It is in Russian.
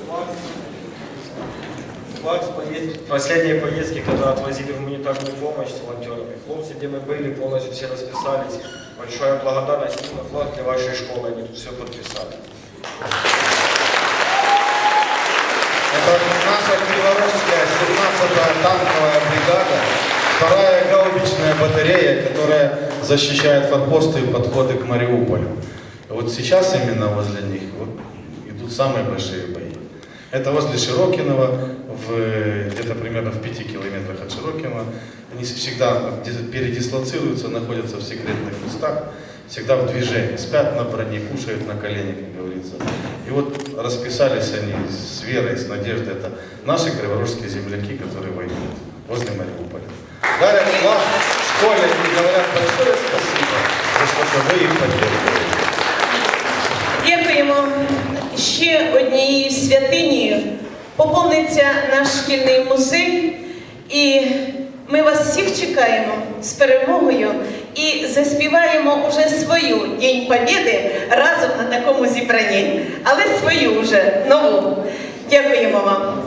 Флаг, флаг с поездки, когда отвозили гуманитарную помощь с волонтерами. Хлопцы, где мы были, полностью все расписались. Большая благодарность им и флаг для вашей школы, они тут все подписали. Это наша Криворожская 17-я танковая бригада, вторая гаубичная батарея, которая защищает форпосты и подходы к Мариуполю. Вот сейчас именно возле них вот, идут самые большие бои. Это возле Широкиного, где-то примерно в 5 километрах от Широкиного. Они всегда передислоцируются, находятся в секретных местах, всегда в движении, спят на броне, кушают на коленях, как говорится. И вот расписались они с верой, с надеждой. Это наши криворожские земляки, которые воюют возле Мариуполя. Школе и говорят большое спасибо, за что вы их. Дякуємо. Ще однією святинею поповниться наш шкільний музей. І ми вас всіх чекаємо з перемогою і заспіваємо уже свою День Побєди разом на такому зібранні, але свою вже нову. Дякуємо вам.